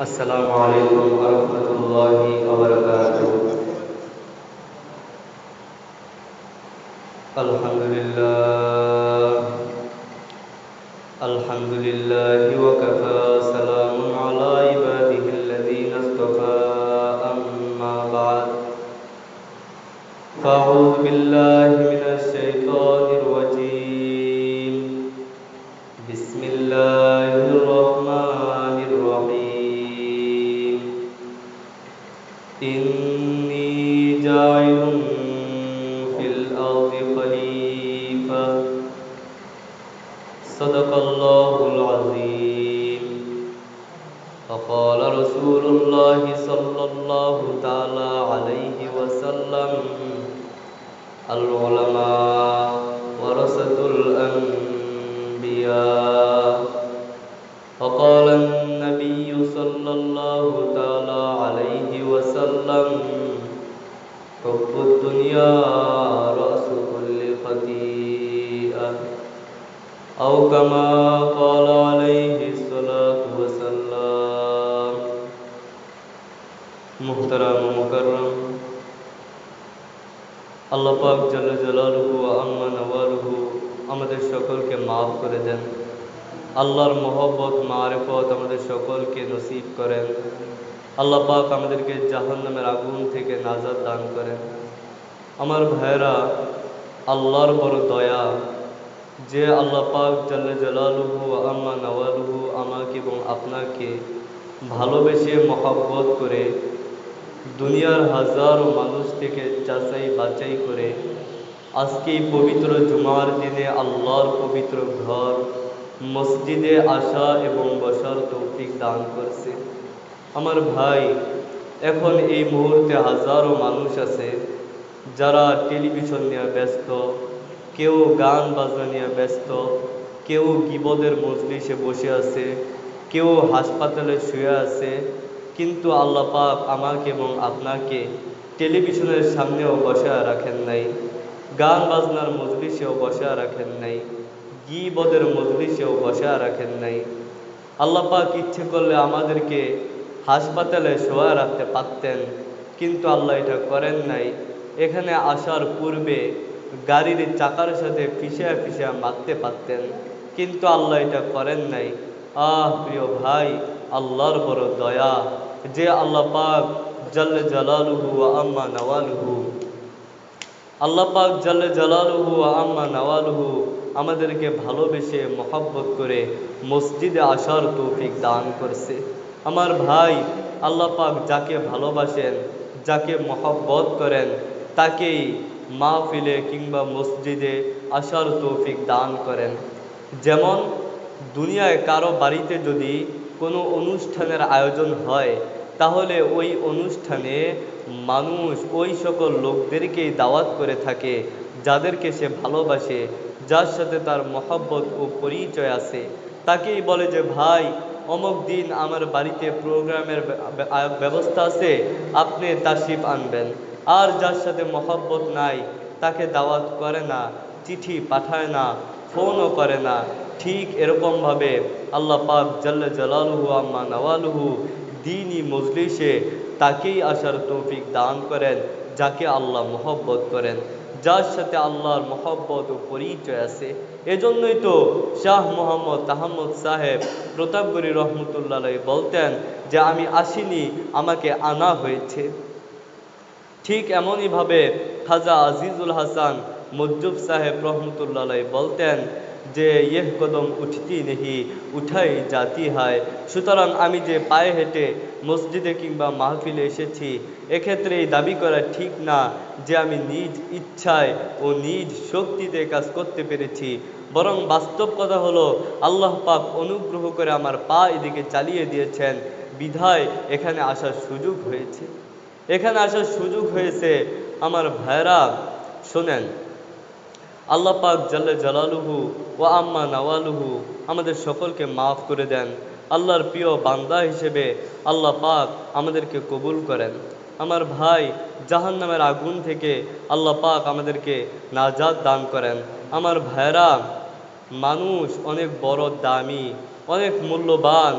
السلام عليكم ورحمة الله وبركاته. الحمد لله. الحمد لله وكفى سلام على عباده الذين اصطفى. أما بعد. فأعوذ بالله الأرض خليفة. صدق الله العظيم. فقال رسول الله صلى الله تعالى عليه وسلم العلماء ورثة الأنبياء. وقال النبي صلى الله تعالى عليه وسلم حب الدنيا أو كما قال عليه الصلاة والسلام محترم مكرم আল্লাহ পাক জাল্লা জালালুহু আম্মা নওয়ালুহু আমাদের সকলকে মাফ করে দেন আল্লাহর মহব্বত মারেফত আমাদের সকলকে নসিব করেন আল্লাহ পাক আমাদেরকে জাহান্নামের আগুন থেকে নাজাদ দান করেন আমার ভাইরা আল্লাহর বড় দয়া যে আল্লাহ পাক জাল্লা জালালুহু আম্মা নওয়ালুহু আমাকে এবং আপনাকে ভালোবেসে মহব্বত করে দুনিয়ার হাজারো মানুষ থেকে যাচাই বাছাই করে আজকে পবিত্র জুমার দিনে আল্লাহর পবিত্র ঘর, মসজিদে আসা এবং বসার তৌফিক দান করছে। আমার ভাই, এখন এই মুহূর্তে হাজারো মানুষ আছে যারা টেলিভিশন নিয়ে ব্যস্ত কেউ গান বাজনা নিয়ে ব্যস্ত, কেউ গিবদের মজলিসে বসে আছে, কেউ হাসপাতালে শুয়ে আছে, কিন্তু আল্লাহ পাক আমাকে এবং আপনাকে টেলিভিশনের সামনেও বসে রাখেন নাই, গান বাজনার মজলিসেও বসে রাখেন নাই গিবদের মজলিসেও বসে রাখেন নাই। আল্লাহ পাক ইচ্ছে করলে আমাদেরকে হাসপাতালে শোয়া রাখতে পারতেন, কিন্তু আল্লাহ এটা করেন নাই। এখানে আসার পূর্বে গাড়ির চাকার সাথে ফিসা ফিসা মারতে পারতেন, কিন্তু আল্লাহ এটা করেন নাই। আহ, প্রিয় ভাই, আল্লাহর বড় দয়া, যে আল্লাহ পাক জাল্লে জালালুহু আম্মা নওয়ালুহু, আল্লাহ পাক জাল্লে জালালুহু আম্মা নওয়ালুহু আমাদেরকে ভালোবেসে মহাব্বত করে মসজিদে আসার তৌফিক দান করছে। আমার ভাই, আল্লাহ পাক যাকে ভালোবাসেন, যাকে মহব্বত করেন, তাকেই মাহফিলে কিংবা মসজিদে আসার তৌফিক দান করেন। যেমন, দুনিয়ায় কারও বাড়িতে যদি কোনো অনুষ্ঠানের আয়োজন হয়, তাহলে ওই অনুষ্ঠানে মানুষ ওই সকল লোকদেরকেই দাওয়াত করে থাকে, যাদেরকে সে ভালোবাসে, যার সাথে তার মহব্বত ও পরিচয় আছে। তাকেই বলে যে, ভাই, অমুক দিন আমার বাড়িতে প্রোগ্রামের ব্যবস্থা আছে, আপনি তাশিফ আনবেন। আর যার সাথে মহব্বত নাই, তাকে দাওয়াত করে না, চিঠি পাঠায় না, ফোনও করে না। ঠিক এরকমভাবে আল্লাহ পাক জাল্লা জালালুহু আম্মা নওয়ালুহু দিনই মজলিসে তাকেই আসার তৌফিক দান করেন, যাকে আল্লাহ মহব্বত করেন। যার সাথে আল্লাহর মহব্বত ও পরিচয় আছে। এজন্যই তো শাহ মোহাম্মদ তাহাম্মদ সাহেব প্রতাপগরী রহমতুল্লাহ বলতেন যে, আমি আসিনি, আমাকে আনা হয়েছে। ঠিক এমনইভাবে খাজা আজিজুল হাসান মজ্জুব সাহেব রহমতুল্লাহ বলতেন যে, ইহ কদম উঠতি নেহি, উঠাই জাতি হয়। সুতরাং আমি যে পায়ে হেঁটে মসজিদে কিংবা মাহফিলে এসেছি এক্ষেত্রে এই দাবি করা ঠিক না যে আমি নিজ ইচ্ছায় ও নিজ শক্তিতে কাজ করতে পেরেছি। বরং বাস্তব কথা হলো, আল্লাহ পাক অনুগ্রহ করে আমার পা এদিকে চালিয়ে দিয়েছেন। বিধায় এখানে আসার সুযোগ হয়েছে। এখানে আসার সুযোগ হয়েছে আমার ভাইরা, শোনেন। আল্লাহ পাক জাল্লে জালালুহু ও আম্মা নওয়ালুহু আমাদের সকলকে মাফ করে দেন। আল্লাহর প্রিয় বান্দা হিসেবে আল্লাহ পাক আমাদেরকে কবুল করেন। আমার ভাই জাহান্নামের আগুন থেকে আল্লাহ পাক আমাদেরকে নাজাদ দান করেন। আমার ভাইরা মানুষ অনেক বড় দামি, অনেক মূল্যবান,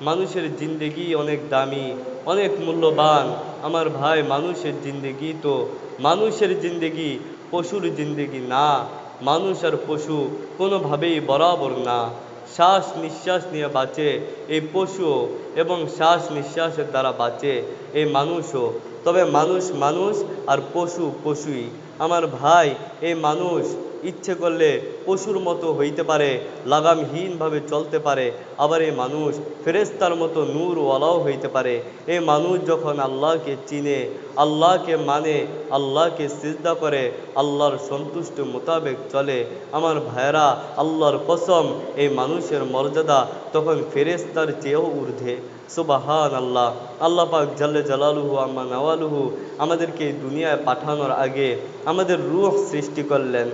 মানুষের জিন্দেগি অনেক দামি অনেক মূল্যবান। আমার ভাই মানুষের জিন্দেগি তো মানুষের জিন্দেগি, পশুর জিন্দেগি না। মানুষ আর পশু কোনোভাবেই বরাবর না। শ্বাস নিঃশ্বাস নিয়ে বাঁচে এই পশু এবং শ্বাস নিঃশ্বাসের দ্বারা বাঁচে এই মানুষও। তবে মানুষ মানুষ আর পশু পশুই। আমার ভাই এই মানুষ ইচ্ছে করলে পশুর মতো হইতে পারে, লাগামহীনভাবে চলতে পারে। আবার এই মানুষ ফেরেস্তার মতো নূরওয়ালাও হইতে পারে। এই মানুষ যখন আল্লাহকে চিনে, আল্লাহকে মানে আল্লাহকে সিজদা করে, আল্লাহর সন্তুষ্ট মোতাবেক চলে, আমার ভাইরা আল্লাহর কসম, এই মানুষের মর্যাদা তখন ফেরেস্তার চেয়েও ঊর্ধ্বে। সুবাহান আল্লাহ আল্লাহ পাক জাল্লে জালালুহু আম্মা নওয়ালুহু আমাদেরকে এই দুনিয়ায় পাঠানোর আগে আমাদের রূহ সৃষ্টি করলেন।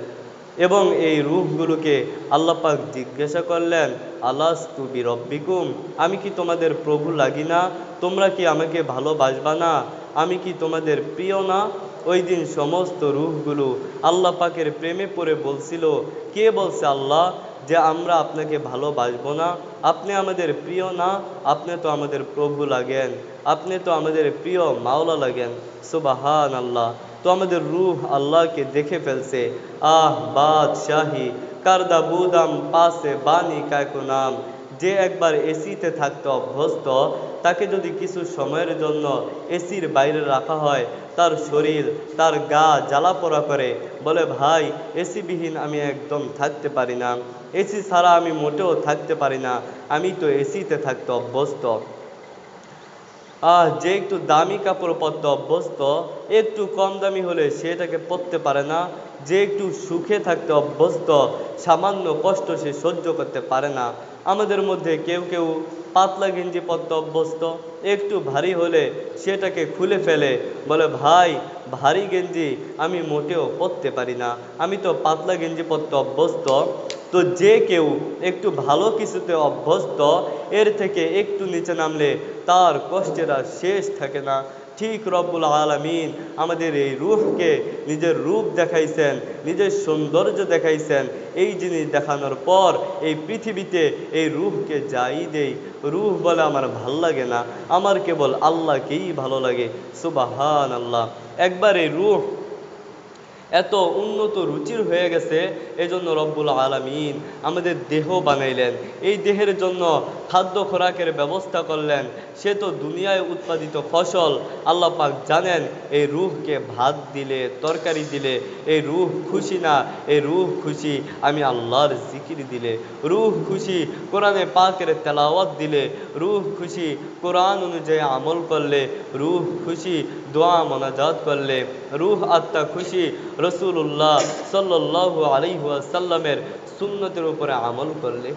এবং এই রূহগুলোকে আল্লাহ পাক জিজ্ঞাসা করলেন আলাস তুবি রব্বিকুম আমি কি তোমাদের প্রভু লাগি না? তোমরা কি আমাকে ভালোবাসবা না? আমি কি তোমাদের প্রিয় না? ওই দিন সমস্ত রূহগুলো আল্লাহ পাকের প্রেমে পড়ে বলছিল, কে বলছে আল্লাহ যে আমরা আপনাকে ভালোবাসবো না? আপনি আমাদের প্রিয় না? আপনি তো আমাদের প্রভু লাগেন। আপনি তো আমাদের প্রিয় মাওলা লাগেন। সুবাহান আল্লাহ তো আমাদের রুহ আল্লাহকে দেখে ফেলছে। আহ, বাদশাহী, কারদা বুদাম, পাশে বানি কায়কো নাম। যে একবার এসিতে থাকতে অভ্যস্ত, তাকে যদি কিছু সময়ের জন্য এসির বাইরে রাখা হয়, তার শরীর, তার গা জ্বালা পোড়া করে, বলে, ভাই, এসিবিহীন আমি একদম থাকতে পারি না। এসি ছাড়া আমি মোটেও থাকতে পারি না। আমি তো এসিতে থাকতে অভ্যস্ত। যে একটু দামি কাপড় পরতে অভ্যস্ত, একটু কম দামি হলে সেটাকে পরতে পারে না। যে একটু সুখে থাকতে অভ্যস্ত, সামান্য কষ্ট সে সহ্য করতে পারে না। আমাদের মধ্যে কেউ কেউ পাতলা গেঞ্জি পরতে অভ্যস্ত, একটু ভারী হলে সেটাকে খুলে ফেলে, বলে, ভাই, ভারী গেঞ্জি আমি মোটেও পরতে পারি না। আমি তো পাতলা গেঞ্জি পরতে অভ্যস্ত। তো যে কেউ একটু ভালো কিছুতে অভ্যস্ত, এর থেকে একটু নিচে নামলে তার কষ্টের শেষ থাকে না। ঠিক রব্বুল আলামিন আমাদের এই রূপকে নিজের রূপ দেখাইছেন, নিজের সৌন্দর্য দেখাইছেন। এই জিনিস দেখানোর পর এই পৃথিবীতে এই রূহকে যাই দেই রূহ বলে আমার ভালো লাগে না। আমার কেবল আল্লাহকেই ভালো লাগে। সুবাহান আল্লাহ একবার এই রূহ এত উন্নত রুচির হয়ে গেছে এই জন্য রব্বুল আলামিন আমাদের দেহ বানাইলেন। এই দেহের জন্য খাদ্য খোরাকের ব্যবস্থা করলেন। সে তো দুনিয়ায় উৎপাদিত ফসল, আল্লাহ পাক জানেন, এই রুহকে ভাত দিলে, তরকারি দিলে, এই রুহ খুশি না, এই রুহ খুশি আমি আল্লাহর জিকির দিলে। রুহ খুশি কোরআনে পাকের তেলাওয়াত দিলে, রুহ খুশি কোরআন অনুযায়ী আমল করলে, রুহ খুশি দোয়া মোনাজাত করলে রুহ আত্মা খুশি রসুল্লাহ সাল্লাল্লাহু আলাইহাসাল্লামের সুন্নতের উপরে আমল করলে।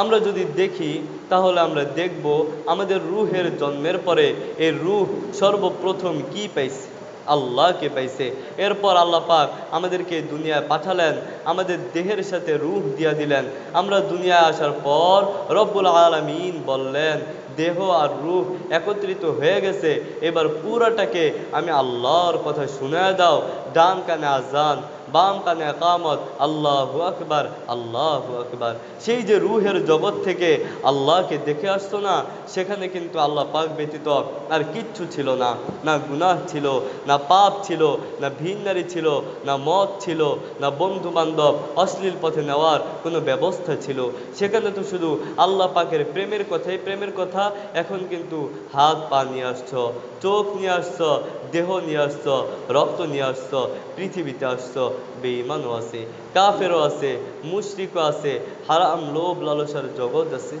আমরা যদি দেখি, তাহলে আমরা দেখব আমাদের রুহের জন্মের পরে এই রুহ সর্বপ্রথম কি পাইছে? আল্লাহকে পাইছে? এরপর আল্লাহ পাক আমাদেরকে দুনিয়ায় পাঠালেন, আমাদের দেহের সাথে রুহ দিয়া দিলেন। আমরা দুনিয়ায় আসার পর রব্বুল আলমিন বললেন দেহ আর রূহ একত্রিত হয়ে গেছে। এবার পুরাটাকে আমি আল্লাহর কথা শুনে দাও। ডান কানে আজান বাম কানে কামত আল্লাহু আকবার আল্লাহু আকবার। সেই যে রুহের জগৎ থেকে আল্লাহকে দেখে আসতো না, সেখানে কিন্তু আল্লাহ পাক ব্যতীত আর কিচ্ছু ছিল না। না গুনাহ ছিল, না পাপ ছিল, না ভিন্নারি ছিল, না মদ ছিল, না বন্ধু বান্ধব অশ্লীল পথে নেওয়ার কোনো ব্যবস্থা ছিল। সেখানে তো শুধু আল্লাহ পাকের প্রেমের কথাই প্রেমের কথা, এখন কিন্তু হাত পা নিয়ে আসছ, চোখ নিয়ে আসছ, দেহ নিয়ে আসছ, রক্ত নিয়ে আসছ, পৃথিবীতে আসছ। বেঈমানও আছে, কাফেরও আছে, মুশরিকও আছে, হারাম লোভ লালসার জগৎ আছে।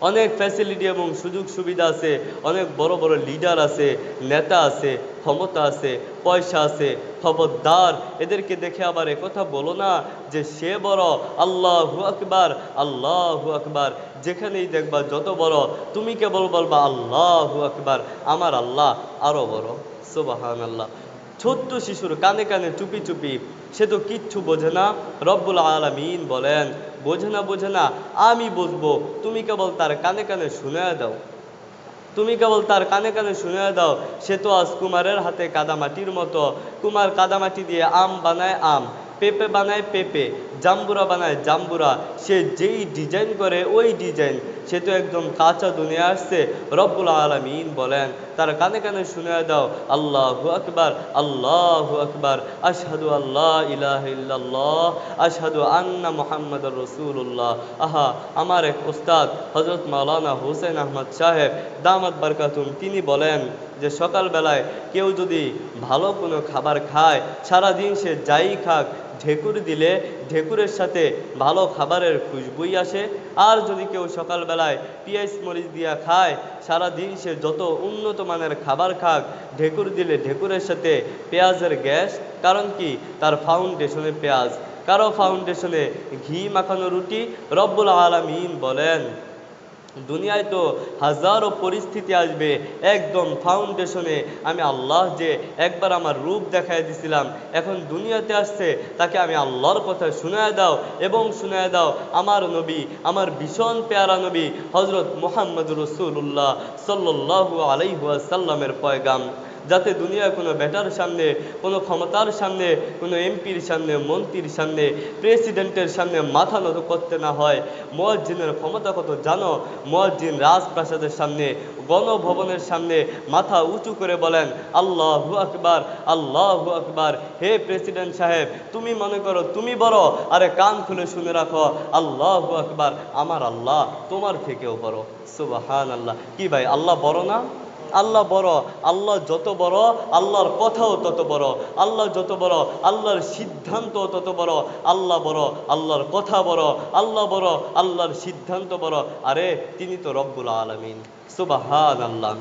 অনেক ফ্যাসিলিটি এবং সুযোগ সুবিধা আছে, অনেক বড় বড় লিডার আছে, নেতা আছে, ক্ষমতা আছে, পয়সা আছে, খবরদার। এদেরকে দেখে আবার কথা বলো না যে সে বড়, আল্লাহু আকবার আল্লাহু আকবার। যেখানেই দেখবা যত বড়, তুমি কেবল বলবা আল্লাহু আকবার, আমার আল্লাহ আরও বড়। সুবাহান আল্লাহ ছোট্ট শিশুর কানে কানে চুপি চুপি, সে তো কিচ্ছু বোঝে না। রব্বুল আলামিন বলেন, বোঝে না বোঝে না, আমি বুঝব, তুমি কেবল তার কানে কানে শুনে দাও। তুমি কেবল তার কানে কানে শুনে দাও, সে তো আজ কুমারের হাতে কাদামাটির মতো। কুমার কাদামাটি দিয়ে আম বানায় আম, পেঁপে বানায় পেঁপে, জাম্বুরা বানায় জাম্বুরা। সে যেই ডিজাইন করে, ওই ডিজাইন, সে তো একদম কাঁচা দুনিয়া আসছে। রব্বুল আলমিন বলেন তার কানে কানে শুনে দাও, আল্লাহ আকবার আল্লাহ আকবার, আশহাদু আল্লাহ ইলাহ ইল্লাল্লাহ, আশহাদু আন্না মোহাম্মদ রসুল্লাহ আহা, আমার এক ওস্তাদ হজরত মাওলানা হোসেন আহমদ সাহেব, দামাত বারকাতুম, তিনি বলেন যে, সকালবেলায় কেউ যদি ভালো কোনো খাবার খায়, সারাদিন সে যাই খাক ঢেকুর দিলে ঢেকুরের সাথে ভালো খাবারের খুশবুই আসে। আর যদি কেউ সকালবেলায় পিঁয়াজ মরিচ দিয়া খায়, সারাদিন সে যত উন্নত মানের খাবার খাক, ঢেকুর দিলে ঢেকুরের সাথে পেঁয়াজের গ্যাস। কারণ কি? তার ফাউন্ডেশনে পেঁয়াজ। কারও ফাউন্ডেশনে ঘি মাখানো রুটি রব্বুল আলমিন বলেন। দুনিয়ায় তো হাজারো পরিস্থিতি আসবে, একদম ফাউন্ডেশনে আমি আল্লাহ যে একবার আমার রূপ দেখাই দিছিলাম, এখন দুনিয়াতে আসছে, তাকে আমি আল্লাহর কথা শুনায় দাও এবং শুনায় দাও, আমার নবী, আমার ভীষণ পেয়ারা নবী হজরত মোহাম্মদ রসুল্লাহ আলাইহুয়া সাল্লামের পয়গাম। যাতে দুনিয়া কোনো ব্যাটার সামনে, কোনো ক্ষমতার সামনে, কোনো এমপির সামনে, মন্ত্রীর সামনে, প্রেসিডেন্টের সামনে মাথা নত করতে না হয়। মসজিদের ক্ষমতা কত জানো? মসজিদ রাজপ্রাসাদের সামনে, গণভবনের সামনে মাথা উঁচু করে বলেন, আল্লাহু আকবার আল্লাহু আকবার, হে প্রেসিডেন্ট সাহেব, তুমি মনে করো তুমি বড়, আরে কান খুলে শুনে রাখো, আল্লাহু আকবার, আমার আল্লাহ তোমার থেকেও বড়। সুবাহান আল্লাহ কি ভাই, আল্লাহ বড় না? আল্লাহ বড়, আল্লাহ যত বড়, আল্লাহর কথাও তত বড়। আল্লাহ যত বড়, আল্লাহর সিদ্ধান্ত তত বড়। আল্লাহ বড়, আল্লাহর কথা বড়। আল্লাহ বড়, আল্লাহর সিদ্ধান্ত বড়। আরে, তিনি তো রব্বুল আলমিন। সুবাহ আল্লাহ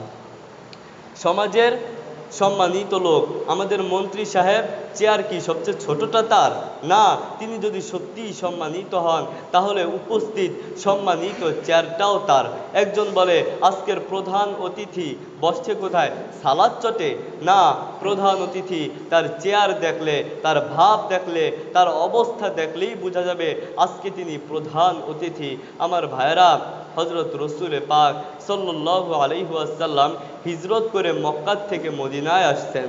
সমাজের সম্মানিত লোক, আমাদের মন্ত্রী সাহেব, চেয়ার কি সবচেয়ে ছোটটা তার? না, তিনি যদি সত্যিই সম্মানিত হন, তাহলে উপস্থিত সম্মানিত চেয়ারটাও তার। একজন বলে, আজকের প্রধান অতিথি বসছে কোথায়? সালাদ চটে? না, প্রধান অতিথি, তার চেয়ার দেখলে, তার ভাব দেখলে, তার অবস্থা দেখলেই বোঝা যাবে, আজকে তিনি প্রধান অতিথি। আমার ভাইরা হজরত রসুলে পাক সাল্লাহ আলহিহাসাল্লাম হিজরত করে মক্কার থেকে মদিনায় আসছেন।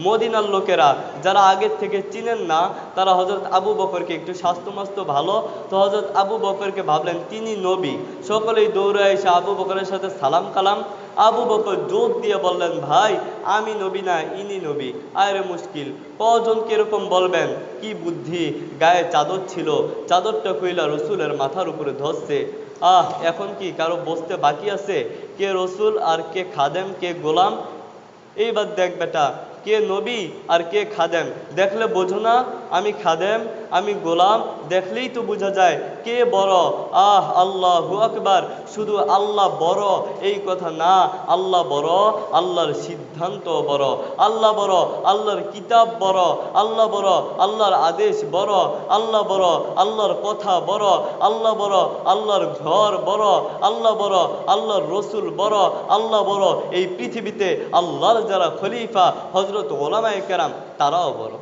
মদিনার লোকেরা যারা আগের থেকে চিনেন না, তারা হজরত আবু বকরকে একটু স্বাস্থ্যমাস্ত ভালো। তো হজরত আবু বকরকে ভাবলেন, তিনি নবী। সকলেই দৌড়ে এসে আবু বকরের সাথে সালাম কালাম। আবু বকর জোর দিয়ে বললেন, ভাই, আমি নবী না, ইনি নবী। আরে মুশকিল, কজন কীরকম বলবেন? কি বুদ্ধি? গায়ে চাদর ছিল। চাদরটা কইলা রসুলের মাথার উপরে ধরছে। আহ, এখন কি কারও বসতে বাকি আছে? কে রসুল আর কে খাদেম, কে গোলাম? এইবার দেখ বেটা কে নবী আর কে খাদেম? দেখলে বোঝো না আমি খাদেম, আমি গোলাম, দেখলেই তো বোঝা যায় কে বড়। আহ, আল্লাহ আকবার। শুধু আল্লাহ বড়, এই কথা না, আল্লাহ বড়, আল্লাহর সিদ্ধান্ত বড়। আল্লাহ বড়, আল্লাহর কিতাব বড়। আল্লাহ বড়, আল্লাহর আদেশ বড়। আল্লাহ বড়, আল্লাহর কথা বড়। আল্লাহ বড়, আল্লাহর ঘর বড়। আল্লাহ বড়, আল্লাহর রসুল বড়। আল্লাহ বড়, এই পৃথিবীতে আল্লাহর যারা খলিফা হজরত ওলামায় কেরাম, তারাও বড়।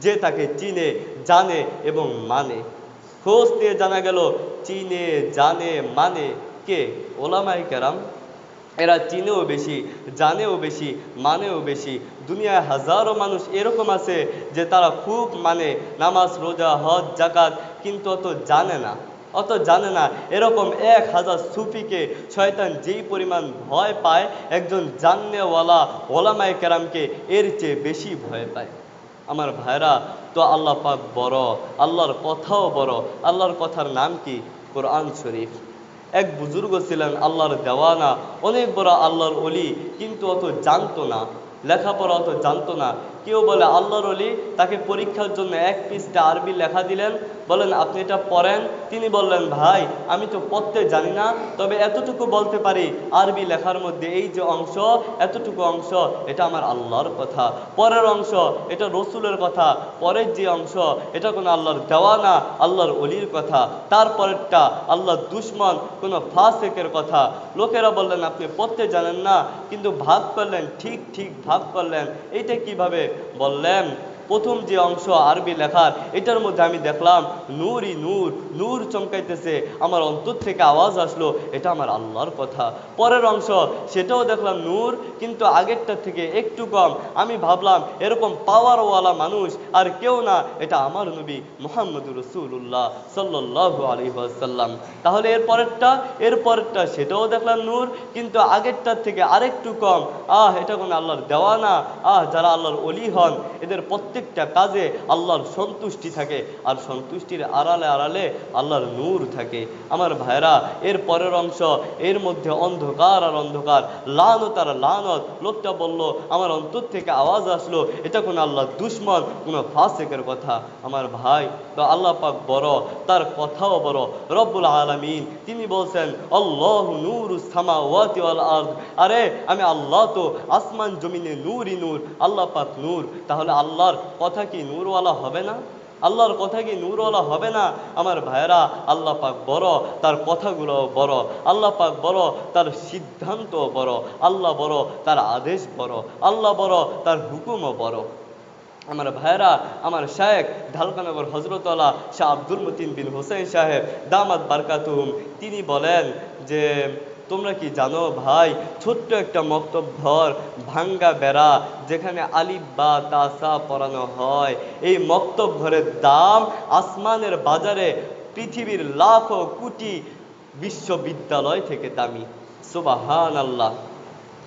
যে তাকে চিনে, জানে এবং মানে। খোঁজ দিয়ে জানা গেল, চিনে, জানে মানে কে? ওলামাই কেরাম। এরা চিনেও বেশি, জানেও বেশি, মানেও বেশি। দুনিয়ায় হাজারো মানুষ এরকম আছে যে তারা খুব মানে নামাজ, রোজা, হজ জাকাত কিন্তু অত জানে না। অত জানে না। এরকম এক হাজার সুফিকে শয়তান যেই পরিমাণ ভয় পায়, একজন জাননেওয়ালা ওলামায় কেরামকে এর চেয়ে বেশি ভয় পায়। আমার ভাইরা, তো আল্লাহ পাক বড়, আল্লাহর কথাও বড়। আল্লাহর কথার নাম কি? কোরআন শরীফ। এক বুজুর্গ ছিলেন, আল্লাহর দেওয়ানা। অনেক বড় আল্লাহর অলি কিন্তু অত জানতো না। লেখাপড়া অত জানতো না। কেউ বলে, আল্লাহর অলি তাকে পরীক্ষার জন্য এক পৃষ্ঠা আরবি লেখা দিলেন। বলেন, আপনি এটা পড়েন? তিনি বললেন, ভাই, আমি তো পড়তে জানি না, তবে এতটুকু বলতে পারি, আরবি লেখার মধ্যে এই যে অংশ, এতটুকু অংশ, এটা আমার আল্লাহর কথা। পরের অংশ, এটা রসুলের কথা। পরের যে অংশ, এটা কোনো আল্লাহর দেওয়া না, আল্লাহর অলির কথা। তারপরেরটা, আল্লাহর দুশ্মন, কোনো ফাসেকের কথা। লোকেরা বললেন, আপনি পড়তে জানেন না, কিন্তু ভাগ করলেন, ঠিক ঠিক ভাগ করলেন। এইটা কীভাবে বললেন প্রথম যে অংশ আরবি লেখার, এটার মধ্যে আমি দেখলাম নূরই নূর নূর চমকাইতেছে, আমার অন্তর থেকে আওয়াজ আসলো, এটা আমার আল্লাহর কথা। পরের অংশ, সেটাও দেখলাম নূর, কিন্তু আগেরটার থেকে একটু কম। আমি ভাবলাম, এরকম পাওয়ারওয়ালা মানুষ আর কেউ না, এটা আমার নবী মোহাম্মদ রসুল্লাহ সাল্লাহ সাল্লাম তাহলে এর পরেরটা এর পরেরটা, সেটাও দেখলাম নূর, কিন্তু আগেরটার থেকে আরেকটু কম। আহ, এটা কোনো আল্লাহর দেওয়া না। আহ, যারা আল্লাহর অলি হন, এদের প্রত্যেকটা কাজে আল্লাহর সন্তুষ্টি থাকে আর সন্তুষ্টির আড়ালে আড়ালে আল্লাহর নূর থাকে। আমার ভাইরা এর পরের অংশ, এর মধ্যে অন্ধকার আর অন্ধকার। লানত আর লানত। লোকটা বলল, আমার অন্তর থেকে আওয়াজ আসলো। এটা কোনো আল্লাহ দুশ্মন, কোনো ফাসেকের কথা। আমার ভাই, তো আল্লাহ পাক বড়, তার কথাও বড়। রব্বুল আলামিন, তিনি বলছেন, আল্লাহ নূর সামাওয়াতি ওয়াল আরদ। আরে, আমি আল্লাহ তো আসমান জমিনে নূরই নূর, আল্লাহ পাক নূর। তাহলে আল্লাহর কথা কি নূরওয়ালা হবে না? আল্লাহর কথা কি নূরওয়ালা হবে না? আমার ভাইয়েরা, আল্লাহ পাক বড়, তার কথাগুলো বড়। আল্লাহ পাক বড়, তার সিদ্ধান্ত বড়। আল্লাহ বড়, তার আদেশ বড়। আল্লাহ বড়, তার হুকুমও বড়। আমার ভাইয়েরা, আমার শায়েক ঢালকানগর হজরতলা শাহ আব্দুল মতিন বিন হোসেন সাহেব, দামাত বারকাতুম তিনি বলেন যে তোমরা কি জানো ভাই, ছোট্ট একটা মক্তব ঘর ভাঙ্গা বেড়া, যেখানে আলিফ বা তাসা পড়ানো হয়। এই মক্তব ঘরের দাম আসমানের বাজারে পৃথিবীর লাখো কোটি বিশ্ববিদ্যালয় থেকে দামি। সুবাহান আল্লাহ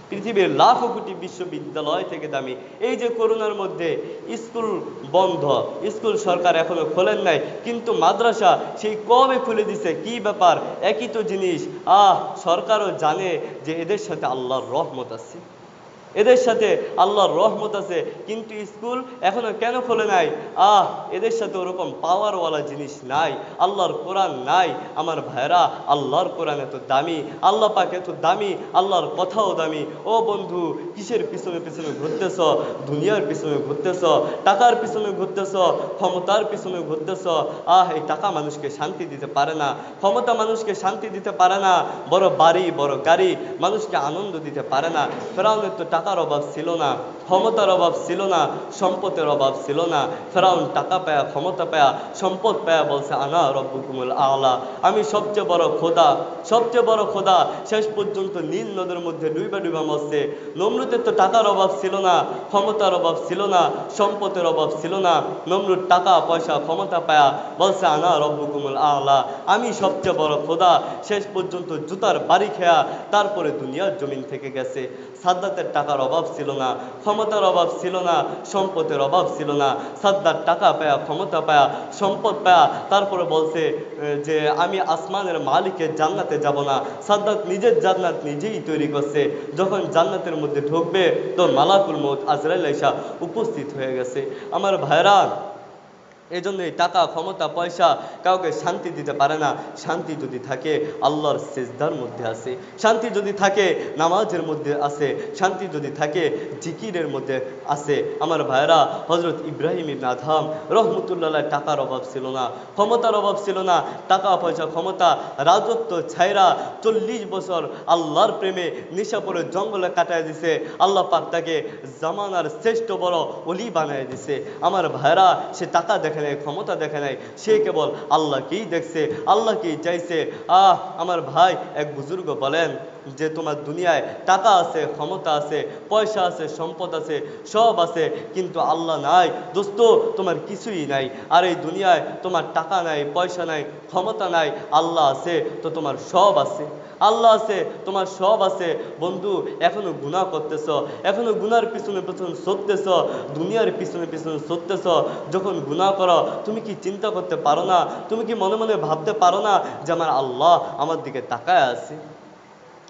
পৃথিবীর লাখো কোটি বিশ্ববিদ্যালয় থেকে দামি। এই যে করোনার মধ্যে স্কুল বন্ধ, স্কুল সরকার এখনও খোলেন নাই, কিন্তু মাদ্রাসা সেই কবে খুলে দিছে? কি ব্যাপার? একই তো জিনিস। আহ, সরকারও জানে যে এদের সাথে আল্লাহর রহমত আছে। এদের সাথে আল্লাহর রহমত আছে, কিন্তু স্কুল এখনও কেন খোলে নাই? আহ, এদের সাথে ওরকম পাওয়ারওয়ালা জিনিস নাই, আল্লাহর কোরআন নাই। আমার ভাইরা আল্লাহর কোরআন এত দামি, আল্লাহ পাক এত দামি, আল্লাহর কথাও দামি। ও বন্ধু, কিসের পিছনে পিছনে ঘুরতেছ? দুনিয়ার পিছনে ঘুরতেছ? টাকার পিছনে ঘুরতেছ? ক্ষমতার পিছনে ঘুরতেছ? আহ, এই টাকা মানুষকে শান্তি দিতে পারে না। ক্ষমতা মানুষকে শান্তি দিতে পারে না। বড় বাড়ি, বড় গাড়ি, মানুষকে আনন্দ দিতে পারে না। ফেরাউনের তো টাকার অভাব ছিল না। ক্ষমতার অভাব ছিল না, সম্পদের অভাব ছিল না। ফেরাউন টাকা পায়া, ক্ষমতা পায়া, সম্পদ পায়া বলছে, আনা রব্বুকুমুল আলা। আমি সবচেয়ে বড় খোদা, সবচেয়ে বড় খোদা। শেষ পর্যন্ত নীল নদের মধ্যে ডুইবা ডুইবা মরছে। নমরুদের তো টাকার অভাব ছিল না, ক্ষমতার অভাব ছিল না, সম্পদের অভাব ছিল না। নমরুদ টাকা, পয়সা, ক্ষমতা পায়া, বলছে, আনা রব্বুকুমুল আলা। আমি সবচেয়ে বড় খোদা। শেষ পর্যন্ত জুতার বাড়ি খেয়া, তারপরে দুনিয়ার জমিন থেকে গেছে। সাদ্দাতের টাকার অভাব ছিল না ক্ষমতার অভাব ছিল না, সম্পদের অভাব ছিল না। সাদ্দার টাকা পায়া, ক্ষমতা পায়া, সম্পদ পায়া। তারপরে বলছে যে আমি আসমানের মালিকের জান্নাতে যাব না। সাদ্দাত নিজের জান্নাত নিজেই তৈরি করছে। যখন জান্নাতের মধ্যে ঢুকবে, তো মালাকুল মৌত আজরাইল এসা উপস্থিত হয়ে গেছে। আমার ভাইরা এই জন্য এই টাকা, ক্ষমতা, পয়সা কাউকে শান্তি দিতে পারে না। শান্তি যদি থাকে, আল্লাহর সেজদার মধ্যে আছে। শান্তি যদি থাকে, নামাজের মধ্যে আছে। শান্তি যদি থাকে, জিকিরের মধ্যে আছে। আমার ভাইরা হজরত ইব্রাহিম ইবন আধাম রহমতুল্লাহ টাকার অভাব ছিল না, ক্ষমতার অভাব ছিল না। টাকা, পয়সা, ক্ষমতা, রাজত্ব ছাইরা চল্লিশ বছর আল্লাহর প্রেমে নেশা পরে জঙ্গলে কাটায় দিছে। আল্লাহ পাক তাকে জামানার শ্রেষ্ঠ বড় অলি বানায় দিছে। আমার ভাইরা সে টাকা দেখে নাই ক্ষমতা দেখে নাই সে কেবল আল্লাহকেই দেখছে, আল্লাহকেই চাইছে। আহ, আমার ভাই এক বুজুর্গ বলেন যে, তোমার দুনিয়ায় টাকা আছে, ক্ষমতা আছে, পয়সা আছে, সম্পদ আছে, সব আছে, কিন্তু আল্লাহ নাই। দোস্ত, তোমার কিছুই নাই। আর এই দুনিয়ায় তোমার টাকা নাই, পয়সা নাই, ক্ষমতা নাই, আল্লাহ আছে, তো তোমার সব আছে। আল্লাহ আছে, তোমার সব আছে। বন্ধু, এখনও গুণা করতেছ, এখনও গুনার পিছনে পিছনে সরতেছ, দুনিয়ার পিছনে পিছনে সরতেছ। যখন গুণা করো, তুমি কি চিন্তা করতে পারো না? তুমি কি মনে মনে ভাবতে পারো না যে আমার আল্লাহ আমার দিকে তাকায় আছে?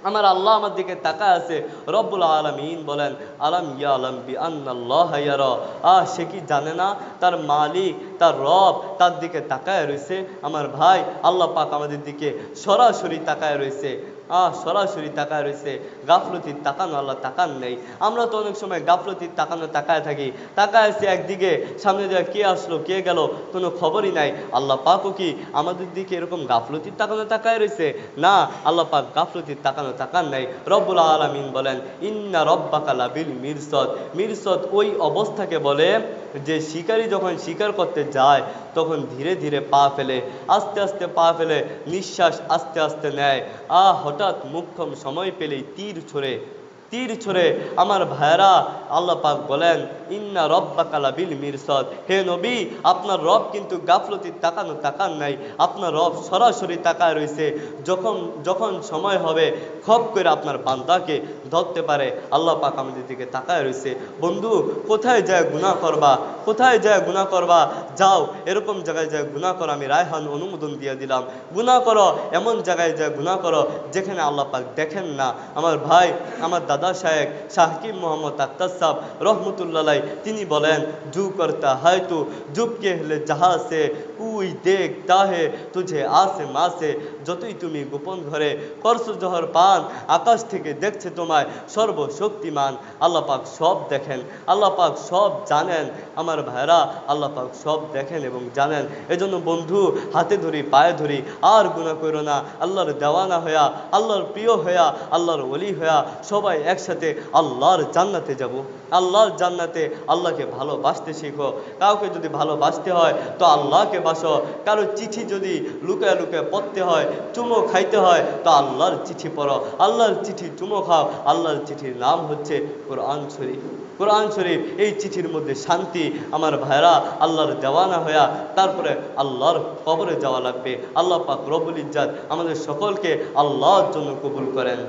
আমার আল্লাহ আমার দিকে তাকা আছে। রব্বুল আলমিন বলেন, আলম ইয়া আলম বি আন্নাল্লাহ ইয়ারা? আহ, সে কি জানে না? তার মালিক, তার রব তার দিকে তাকায় রয়েছে। আমার ভাই, আল্লাহ পাক আমাদের দিকে সরাসরি তাকায় রয়েছে। আহ, সরাসরি তাকায় রয়েছে। গাফলতির তাকানো আল্লাহ তাকান নেই। আমরা তো অনেক সময় গাফলতির তাকানো তাকায় থাকি। তাকায় আছে একদিকে, সামনে দিয়ে কে আসলো, কে গেল, কোনো খবরই নাই। আল্লাহ পাকও কি আমাদের দিকে এরকম গাফলতির তাকানো তাকায় রয়েছে? না, আল্লাহ পাক গাফলতির তাকানো তাকান নাই। রব্বুল আলামিন বলেন, ইন্না রব্বাকালা বিল মিরসদ। মিরসদ ওই অবস্থাকে বলে যে শিকারী যখন শিকার করতে যায় তখন ধীরে ধীরে পা ফেলে, আস্তে আস্তে পা ফেলে, নিঃশ্বাস আস্তে আস্তে নেয়। আ হঠাৎ মুখ্যম সময় পেলেই তীর ছড়ে তীর ছড়ে আমার ভাইরা আল্লাহ পাক বলেন, ইন্না রব্বাকালা বিল মিরসদ। হে নবী, আপনার রব কিন্তু গাফলতির তাকানো তাকান নাই, আপনার রব সরাসরি তাকায় রয়েছে যখন যখন সময় হবে, খপ করে আপনার বান্দাকে ধরতে পারে। আল্লাহ পাক আমাদের দিকে তাকায় রয়েছে বন্ধু, কোথায় যায় গুনাহ করবা? কোথায় যায় গুনাহ করবা? যাও, এরকম জায়গায় যায় গুনাহ করো। আমি রায়হান অনুমোদন দিয়ে দিলাম। গুনাহ করো, এমন জায়গায় যায় গুনাহ করো, যেখানে আল্লাহ পাক দেখেন না। আমার ভাই, আমার দাদা সাহেব শাহকিম মোহাম্মদ আক্তার সাহ রহমতুল্লাহ তিনি বলেন জু করতা হয় তো জুবকে হলে যাহা সে, কুই দেখতা হে তুঝে আসে মাসে, যতই তুমি গোপন ঘরে করছ জহর পান, আকাশ থেকে দেখছে তোমায় সর্বশক্তিমান, আল্লাহ পাক সব দেখেন, আল্লাহ পাক সব জানেন, আমার ভাইরা আল্লাহ পাক সব দেখেন এবং জানেন, এজন্য বন্ধু, হাতে ধরি, পায়ে ধরি, আর গুণা করো না, আল্লাহর দেওয়ানা হইয়া, আল্লাহর প্রিয় হইয়া, আল্লাহর ওলি হইয়া, সবাই একসাথে আল্লাহর জান্নাতে যাব। আল্লাহর জান্নাতে আল্লাহকে ভালোবাসতে শিখো। কাউকে যদি ভালোবাসতে হয়, তো আল্লাহকে বাসো। কারও চিঠি যদি লুকায় লুকায় পড়তে হয়, চুমো খাইতে হয়, তো আল্লাহর চিঠি পড়ো। আল্লাহর চিঠি চুমো খাও। আল্লাহর চিঠির নাম হচ্ছে কোরআন শরীফ। কোরআন শরীফ, এই চিঠির মধ্যে শান্তি। আমার ভাইরা আল্লাহর দেওয়ানা হইয়া তারপরে আল্লাহর কবরে যাওয়া লাগবে। আল্লাহ পাক রবুল ইজ্জাত আমাদের সকলকে আল্লাহর জন্য কবুল করেন।